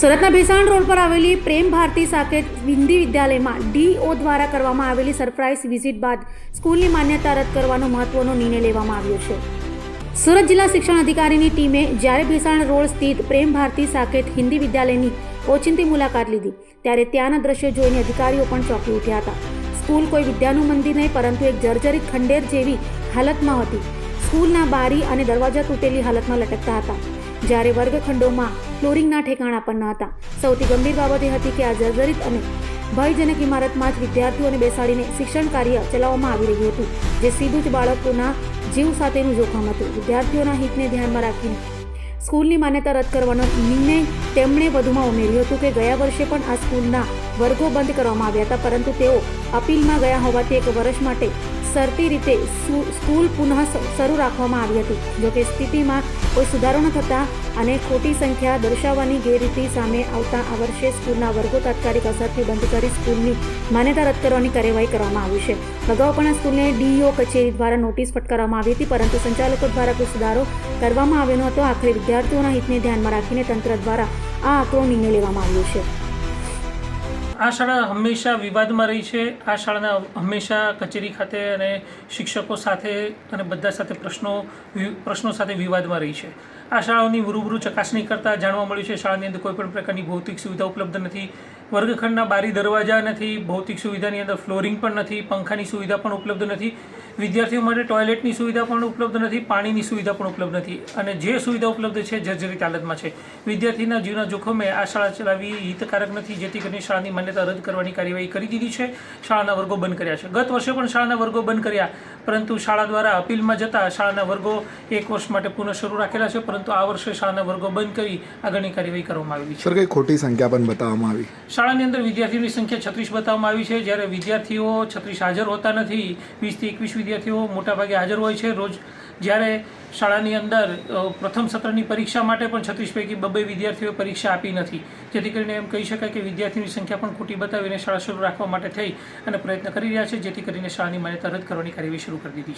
સુરતના ભેસાણ રોડ પર આવેલી પ્રેમ ભારતી સાકેત હિન્દી વિદ્યાલયમાં ડીઓ દ્વારા કરવામાં આવેલી સરપ્રાઇઝ વિઝિટ બાદ સ્કૂલની માન્યતા રદ કરવાનો મહત્વનો નિર્ણય લેવામાં આવ્યો છે. સુરત જિલ્લા શિક્ષણ અધિકારીની ટીમે જ્યારે ભેસાણ રોડ સ્થિત પ્રેમ ભારતી સાકેત હિન્દી વિદ્યાલયની ઓચિંતી મુલાકાત લીધી, ત્યારે ત્યાંના દ્રશ્યો જોઈને અધિકારીઓ પણ ચોંકી ઉઠ્યા હતા. સ્કૂલ કોઈ વિદ્યાનું મંદિર નહીં, પરંતુ એક જર્જરિત ખંડેર જેવી હાલતમાં હતી. સ્કૂલના બારી અને દરવાજા તૂટેલી હાલતમાં લટકતા હતા. જ્યારે વર્ગખંડોમાં ફ્લોરિંગના ઠેકાણા પણ ન હતા. સૌથી ગંભીર બાબત એ હતી કે આ જર્જરિત અને ભયજનક ઇમારતમાં જ વિદ્યાર્થીઓને બેસાડીને શિક્ષણ કાર્ય ચલાવવામાં આવી રહ્યું હતું, જે સીધું જ બાળકોના જીવ સાથેનું જોખમ હતું. વિદ્યાર્થીઓના હિતને ધ્યાનમાં રાખીને સ્કૂલની માન્યતા રદ કરવાનો નિર્ણય તેમણે વધુમાં ઉમેર્યું હતું કે ગયા વર્ષે પણ આ સ્કૂલના વર્ગો બંધ કરવામાં આવ્યા હતા, પરંતુ તેઓ અપીલમાં ગયા હોવાથી એક વર્ષ માટે શરતી રીતે સ્કૂ- સ્કૂલ પુનઃ શરૂ રાખવામાં આવી હતી. જોકે સ્થિતિમાં કોઈ સુધારો ન થતાં અને ખોટી સંખ્યા દર્શાવવાની ગેરરીતિ સામે આવતા આ વર્ષે સ્કૂલના વર્ગો તાત્કાલિક અસરથી બંધ કરી સ્કૂલની માન્યતા રદ કરવાની કાર્યવાહી કરવામાં આવી છે. અગાઉ પણ આ સ્કૂલને ડીઈઓ કચેરી દ્વારા નોટિસ ફટકારવામાં આવી હતી, પરંતુ સંચાલકો દ્વારા કોઈ સુધારો કરવામાં આવ્યો ન હતો. આખરે વિદ્યાર્થીઓના હિતને ધ્યાનમાં રાખીને તંત્ર દ્વારા આ આકરો નિર્ણય લેવામાં આવ્યો છે. આ શાળા હંમેશા વિવાદમાં રહી છે. આ શાળાના હંમેશા કચેરી ખાતે અને શિક્ષકો સાથે અને બધા સાથે પ્રશ્નો પ્રશ્નો સાથે વિવાદમાં રહી છે. આ શાળાઓની રૂબરૂ ચકાસણી કરતાં જાણવા મળ્યું છે, શાળાની અંદર કોઈપણ પ્રકારની ભૌતિક સુવિધા ઉપલબ્ધ નથી. વર્ગખંડના બારી દરવાજા નથી, ભૌતિક સુવિધાની અંદર ફ્લોરિંગ પણ નથી, પંખાની સુવિધા પણ ઉપલબ્ધ નથી, વિદ્યાર્થીઓ માટે ટોયલેટની સુવિધા પણ ઉપલબ્ધ નથી, પાણીની સુવિધા પણ ઉપલબ્ધ નથી અને જે સુવિધા ઉપલબ્ધ છે જર્જરિત હાલતમાં છે. વિદ્યાર્થીના જીવના જોખમે આ શાળા ચલાવવી હિતકારક નથી, જેથી કરીને શાળાની માન્યતા રદ કરવાની કાર્યવાહી કરી દીધી છે. શાળાના વર્ગો બંધ કર્યા છે. ગત વર્ષે પણ શાળાના વર્ગો બંધ કર્યા. પરંતુ શાળા દ્વારા અપીલમાં જતા શાળાના વર્ગો એક વર્ષ માટે પુનઃ શરૂ રાખેલા છે પરંતુ આ વર્ષે શાળાના વર્ગો બંધ કરી આગળની કાર્યવાહી કરવામાં આવી છે. સર કઈ ખોટી સંખ્યા પણ બતાવવામાં આવી? શાળાની અંદર વિદ્યાર્થીઓની સંખ્યા છત્રીસ બતાવવામાં આવી છે. જ્યારે વિદ્યાર્થીઓ છત્રીસ હાજર હોતા નથી વીસથી એકવીસ વિદ્યાર્થીઓ મોટાભાગે હાજર હોય છે. રોજ જ્યારે શાળાની અંદર પ્રથમ સત્રની પરીક્ષા માટે પણ છત્રીસ પૈકી બબ્બે વિદ્યાર્થીઓએ પરીક્ષા આપી નથી. જેથી કરીને એમ કહી શકાય કે વિદ્યાર્થીની સંખ્યા પણ ખોટી બતાવીને શાળા શરૂ રાખવા માટે થઈ અને પ્રયત્ન કરી રહ્યા છે, જેથી કરીને શાળાની માન્યતા રદ કરવાની કાર્યવાહી શરૂ કરી દીધી છે.